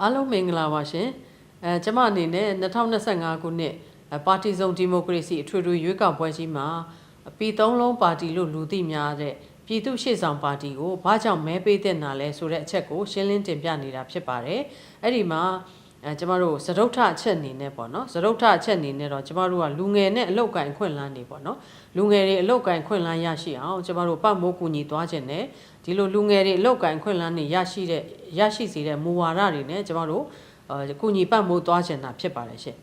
အားလုံးမင်္ဂလာပါရှင်အဲကျမအနေနဲ့2025ခုနှစ်အဲပါတီစုံဒီမိုကရေစီအထွေထွေရွေးကောက်ပွဲကြီးမှာပြည်သုံးလုံးပါတီလို့လူသိများတဲ့ပြည်သူ့ရှေ့ဆောင်ပါတီကိုဘာကြောင့်မဲပေးတဲ့နာလဲဆိုတဲ့အချက်ကိုရှင်းလင်းတင်ပြနေတာဖြစ်ပါတယ်အဲ့ဒီမှာ အဲကျမတို့သရုပ်ထအချက်အနေနဲ့ပေါ့နော်သရုပ်ထအချက်အနေနဲ့တော့ကျမတို့ကလူငယ်နဲ့အလောက်ကင်ခွင့်လန်းနေပေါ့နော်လူငယ်တွေအလောက်ကင်ခွင့်လန်းရရှိအောင်ကျမတို့ပတ်မိုးကူညီသွားခြင်းနဲ့ဒီလိုလူငယ်တွေအလောက်ကင်ခွင့်လန်းနေရရှိတဲ့ရရှိစေတဲ့မူဝါဒတွေနဲ့ကျမတို့အဲကူညီပတ်မိုးသွားခြင်းတာဖြစ်ပါတယ်ရှင်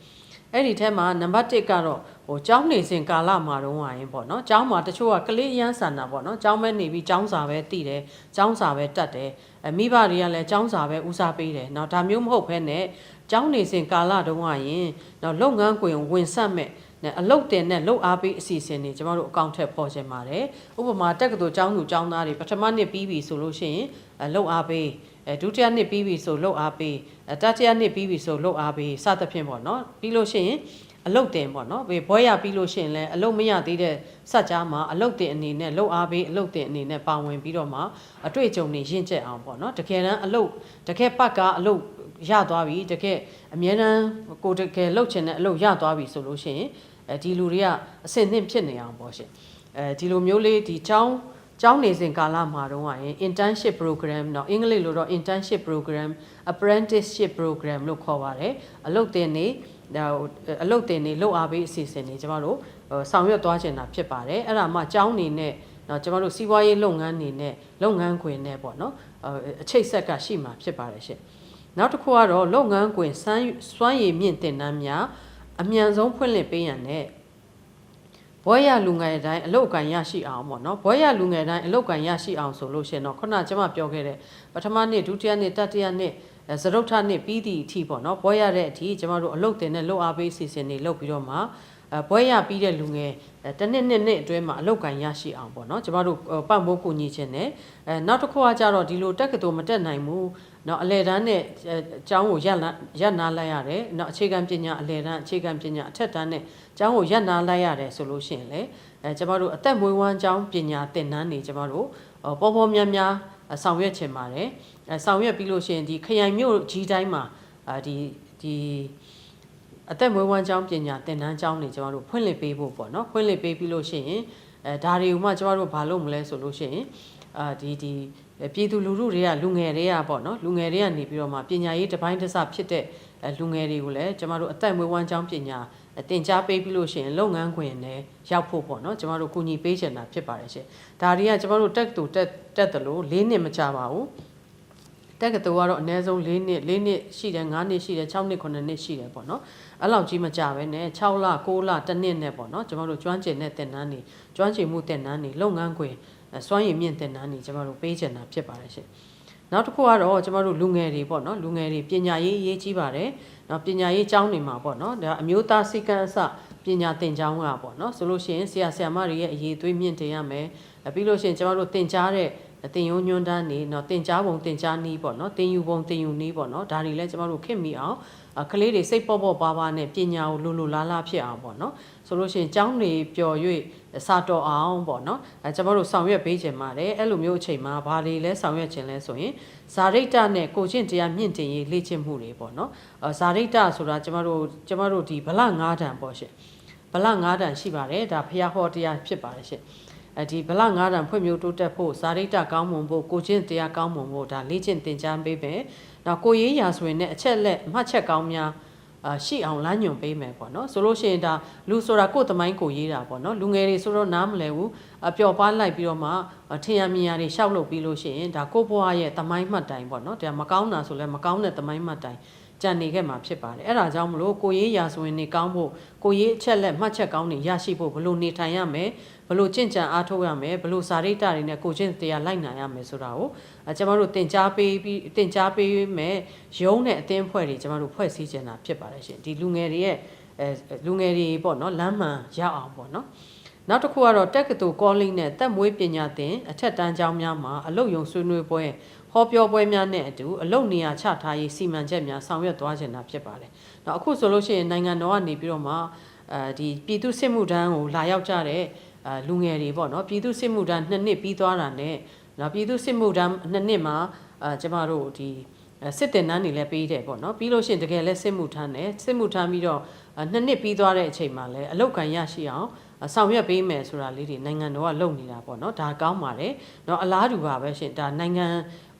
အဲ့ဒီထဲမှာနံပါတ်1ကတော့ဟိုကျောင်းနေစဉ်ကာလမှာတုန်းကရင်ပေါ့နော်ကျောင်းမှာတချို့ကကလေးရမ်းဆန်တာပေါ့နော်ကျောင်းမဲနေပြီးကျောင်းစာပဲတည်တယ်ကျောင်းစာပဲတတ်တယ်အမိဘတွေကလည်းကျောင်းစာပဲဦးစားပေးတယ်နော်ဒါမျိုးမဟုတ်ဘဲနဲ့ကျောင်းနေစဉ်ကာလတုန်းကရင်နော်လုပ်ငန်းကွင်ဝင်ဆက်မဲ့နဲ့အလုတ်တင်နဲ့လုတ်အားပေးအစီအစဉ်တွေကျွန်တော်တို့အကောင့်ထက်ပေါ်ချင်ပါတယ်ဥပမာတက္ကသိုလ်ကျောင်းသူကျောင်းသားတွေပထမနှစ်ပြီးပြီဆိုလို့ရှိရင်လုတ်အားပေး အဲဒုတိယနှစ်ပြီးပြီဆိုလှုပ်အားပေးအဲတတိယနှစ်ပြီးပြီဆိုလှုပ်အားပေးစသဖြင့်ပေါ့နော်ပြီးလို့ရှိရင်အလုတ်တင်ပေါ့နော်ဘေဘွဲရပြီးလို့ရှိရင်လည်းအလုတ်မရသေးတဲ့စက်ကြားမှာအလုတ်တင်အနေနဲ့လှုပ်အားပေးအလုတ်တင်အနေနဲ့ပါဝင်ပြီးတော့မှအတွေ့အကြုံတွေရင့်ကျက်အောင်ပေါ့နော်တကယ်တမ်းအလုတ်တကယ်ပတ်ကအလုတ်ရသွားပြီတကယ်အမြဲတမ်းကိုတကယ်လှုပ်ချင်တဲ့အလုတ်ရသွားပြီဆိုလို့ရှိရင်အဲဒီလူတွေကအဆင်သင့်ဖြစ်နေအောင်ပေါ့ရှင်အဲဒီလိုမျိုးလေးဒီចောင်း ကျောင်းနေစဉ်ကာလမှာတော့ရင် internship program เนาะအင်္ဂလိပ်လိုတော့ internship program apprenticeship program လို့ခေါ်ပါတယ်အလုပ်သင်နေဒါအလုပ်တင်နေလုပ်အားပေးအစီအစဉ်တွေကျမတို့ဆောင်ရွက်သွားချင်တာဖြစ်ပါတယ်အဲ့ဒါမှကျောင်းနေနဲ့တော့ကျမတို့စီးပွားရေးလုပ်ငန်းနေနဲ့လုပ်ငန်းခွင်နဲ့ပေါ့နော်အချိတ်ဆက်ကရှိမှာဖြစ်ပါတယ်ရှင်နောက်တစ်ခုကတော့လုပ်ငန်းခွင်စမ်းစွမ်းရည်မြင့်တင်နှမ်းများအမြန်ဆုံးဖွင့်လှစ်ပေးရန်နဲ့ ဘွဲရလူငယ်တိုင်းအလုတ်ကန်ရရှိအောင်ပေါ့နော်ဘွဲရလူငယ်တိုင်းအလုတ်ကန်ရရှိအောင်ဆိုလို့ရှင်တော့ခုနကကျွန်မပြောခဲ့တဲ့ပထမနှစ်ဒုတိယနှစ်တတိယနှစ် စရုပ်ထနှစ်ပြီးသည့်အထိပေါ့နော်ဘွဲရတဲ့အထိကျွန်တော်တို့အလုတ်တင်တဲ့လုတ်အားပေးစီစဉ်တွေလုပ်ပြီးတော့မှဘွဲရပြီးတဲ့လူငယ်တနှစ်နှစ်နှစ်အတွင်းမှာအလုတ်ကန်ရရှိအောင်ပေါ့နော်ကျွန်တော်တို့ပတ်မိုးကူညီခြင်းနဲ့အဲနောက်တစ်ခုကကြတော့ဒီလိုတက်ကတူမတက်နိုင်ဘူးเนาะအလဲတန်းနဲ့အကျောင်းကိုရက်ရက်နာလိုက်ရတယ်เนาะအခြေခံပညာအလဲတန်းအခြေခံပညာအထက်တန်းနဲ့ကျောင်းကိုရက်နာလိုက်ရတယ်ဆိုလို့ရှိရင်လေအဲကျမတို့အသက်မွေးဝမ်းကျောင်းပညာသင်တန်းနေကျမတို့ပေါ်ပေါ်များများ ဆောင်ရွက်ချင်ပါတယ်အဲဆောင်ရွက်ပြီးလို့ရှိရင်ဒီခရိုင်မြို့ကြီးတိုင်းမှာဒီဒီအသက်မွေးဝမ်းကျောင်းပညာသင်တန်းကျောင်းနေကျမတို့ဖွင့်လှစ်ပေးဖို့ပေါ့နော်ဖွင့်လှစ်ပေးပြီးလို့ရှိရင်အဲဒါတွေကိုမှကျမတို့ဘာလုပ်မလဲဆိုလို့ရှိရင်အာဒီဒီပြည်သူလူထုတွေကလူငယ်တွေကပေါ့နော်လူငယ်တွေကနေပြီးတော့မှပညာရေးတစ်ပိုင်းတစ်စဖြစ်တဲ့ လူငယ်တွေကိုလည်းကျမတို့အသက်မွေးဝမ်းကျောင်းပညာတင် जा ပေးပြီးလို့ရှိရင်လုပ်ငန်းခွင်နဲ့ရောက်ဖို့ပေါ့နော်ကျမတို့ကူညီပေးချင်တာဖြစ်ပါတယ်ရှင်ဒါတွေကကျမတို့တက်တူတက်တက်တယ်လို့၄နှစ်မကြပါဘူးတက်ကတူကတော့အနည်းဆုံး၄နှစ်၄နှစ်ရှိတယ်၅နှစ်ရှိတယ်6နှစ်9နှစ်ရှိတယ်ပေါ့နော်အဲ့လောက်ကြီးမကြပဲနဲ့6လ9လတစ်နှစ်နဲ့ပေါ့နော်ကျမတို့ကျွမ်းကျင်တဲ့တင်နန်းတွေကျွမ်းကျင်မှုတင်နန်းတွေလုပ်ငန်းခွင်စွမ်းရည်မြင့်တင်နန်းတွေကျမတို့ပေးချင်တာဖြစ်ပါတယ်ရှင် နောက်တစ်ခုကတော့ကျမတို့လူငယ်တွေပေါ့နော်လူငယ်တွေပညာရေးအရေးကြီးပါတယ်နော်ပညာရေးကျောင်းတွေမှာပေါ့နော်ဒါအမျိုးသားစိတ်ကန်းအစပညာသင်ကျောင်းကပေါ့နော်ဆိုလို့ရှိရင်ဆရာဆရာမတွေရဲ့အရေးသွေးမြင့်တင်ရမယ်ပြီးလို့ရှိရင်ကျမတို့သင်ကြားတဲ့တင်ယုံညွန်းတန်းနေเนาะတင်ကြားပုံတင်ကြားနီးပေါ့เนาะတင်ယူပုံတင်ယူနီးပေါ့เนาะဒါတွေလည်းကျမတို့ခင်မိအောင် ကလေးတွေစိတ်ပေါ့ပေါ့ပါးပါးနဲ့ပညာကိုလိုလိုလားလားဖြစ်အောင်ပေါ့နော်ဆိုလို့ရှိရင်ကျောင်းတွေပျော်၍စာတော်အောင်ပေါ့နော်အဲကျွန်တော်တို့ဆောင်ရွက်ပေးခြင်းပါတယ်အဲ့လိုမျိုးအချိန်မှာဘာတွေလဲဆောင်ရွက်ခြင်းလဲဆိုရင်ဇာရိတနဲ့ကိုချင်းတရားမြင့်တင်ရေးလေ့ကျင့်မှုတွေပေါ့နော်ဇာရိတဆိုတာကျွန်တော်တို့ကျွန်တော်တို့ဒီဗလ၅တန်ပေါ့ရှင်ဗလ၅တန်ရှိပါတယ်ဒါဖျားဟောတရားဖြစ်ပါတယ်ရှင် အဲဒီဗလငါးတန်ဖွံ့ဖြိုးတိုးတက်ဖို့ဇာရိတကောင်းမွန်ဖို့ကိုချင်းတရားကောင်းမွန်ဖို့ဒါလေ့ကျင့်သင်ကြားပေးမယ်။နောက်ကိုရေးရာဆိုရင်လည်းအချက်လက်မှတ်ချက်ကောင်းများအာရှိအောင်လမ်းညွှန်ပေးမယ်ပေါ့နော်ဆိုလို့ရှိရင်ဒါလူဆိုတာကိုယ်သမိုင်းကိုရေးတာပေါ့နော်လူငယ်တွေဆိုတော့နားမလဲဘူးအပျော်ပါလိုက်ပြီးတော့မှထင်ရမြင်ရတွေရှောက်လုပ်ပြီးလို့ရှိရင်ဒါကိုယ့်ဘဝရဲ့သမိုင်းမှတ်တိုင်ပေါ့နော်ဒါမကောင်းတာဆိုလဲမကောင်းတဲ့သမိုင်းမှတ်တိုင် ကြံနေခဲ့မှာဖြစ်ပါတယ်အဲ့ဒါကြောင့်မလို့ကိုရေးရာဆိုရင်နေကောင်းဖို့ကိုရေးအချက်လက်မှတ်ချက်ကောင်းတွေရရှိဖို့ဘလို့နေထိုင်ရမယ်ဘလို့ကြင့်ကြံအားထုတ်ရမယ်ဘလို့စာရိတ္တတွေနဲ့ကိုချင်းတရားလိုက်နိုင်ရမယ်ဆိုတာကိုအဲကျွန်တော်တို့သင်ကြားပေးပြီးသင်ကြားပေးမယ်ရုံးနဲ့အသင်းဖွဲ့တွေကျွန်တော်တို့ဖွဲ့စည်းချင်တာဖြစ်ပါတယ်ရှင်ဒီလူငယ်တွေရဲ့အဲလူငယ်တွေပေါ့နော်လမ်းမှန်ရောက်အောင်ပေါ့နော် နောက်တစ်ခုကတော့တက္ကသိုလ်ကောလိပ်နဲ့တက်မွေးပညာသင်အထက်တန်းကျောင်းများမှာအလုပ်ယုံဆွေးနွေးပွဲဟောပြောပွဲများနဲ့အတူအလုပ်နေရာချထားရေးစီမံချက်များဆောင်ရွက်သွားခြင်းတာဖြစ်ပါတယ်။နောက်အခုဆိုလို့ရှိရင်နိုင်ငံတော်ကနေပြီးတော့မှအဲဒီပြည်သူစစ်မှုထမ်းကိုလာရောက်ကြတဲ့အဲလူငယ်တွေပေါ့နော်ပြည်သူစစ်မှုထမ်းနှစ်နှစ်ပြီးသွားတာနဲ့နောက်ပြည်သူစစ်မှုထမ်းနှစ်နှစ်မှာအဲကျမတို့ဒီအဲစစ်တင်နန်းနေလည်းပေးတယ်ပေါ့နော်ပြီးလို့ရှိရင်တကယ်လည်းစစ်မှုထမ်းတယ်စစ်မှုထမ်းပြီးတော့အဲနှစ်နှစ်ပြီးသွားတဲ့အချိန်မှာလည်းအလောက်ကန်ရရှိအောင်အဲ ဆောင်ရွက်ပေးမယ်ဆိုတာလေးတွေနိုင်ငံတော်ကလုပ်နေတာပေါ့နော်ဒါကောင်းပါတယ်เนาะအလားတူပါပဲရှင်ဒါနိုင်ငံ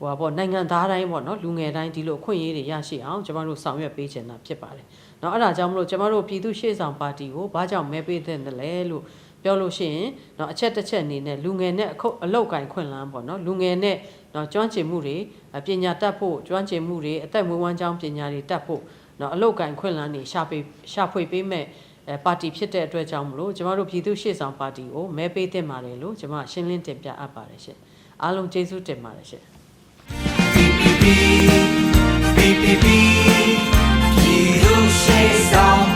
ဟိုပါပေါ့နိုင်ငံသားတိုင်းပေါ့နော်လူငယ်တိုင်းဒီလိုအခွင့်အရေးတွေရရှိအောင်ကျမတို့ဆောင်ရွက်ပေးချင်တာဖြစ်ပါတယ်เนาะအဲ့ဒါကြောင့်မလို့ကျမတို့ပြည်သူ့ရှေ့ဆောင်ပါတီကိုဘာကြောင့်မဲပေးတဲ့တယ်လဲလို့ပြောလို့ရှိရင်เนาะအချက်တစ်ချက်အနေနဲ့လူငယ်နဲ့အခုအလောက်ကင်ခွင့်လန်းပေါ့နော်လူငယ်နဲ့เนาะကျွမ်းကျင်မှုတွေအပညာတတ်ဖို့ကျွမ်းကျင်မှုတွေအသက်မွေးဝမ်းကြောင်းပညာတွေတတ်ဖို့เนาะအလောက်ကင်ခွင့်လန်းတွေရှာပေးရှာဖွေပေးမဲ့ အဲပါတီဖြစ်တဲ့အတွက်ကြောင့်မလို့ကျမတို့ပြည်သူ့ရှေ့ဆောင်ပါတီကိုမဲပေးတင်ပါတယ်လို့ကျမရှင်းလင်းတင်ပြအပ်ပါတယ်ရှင်အားလုံးကျေးဇူးတင်ပါတယ်ရှင် PPP PPP ပြည်သူ့ရှေ့ဆောင်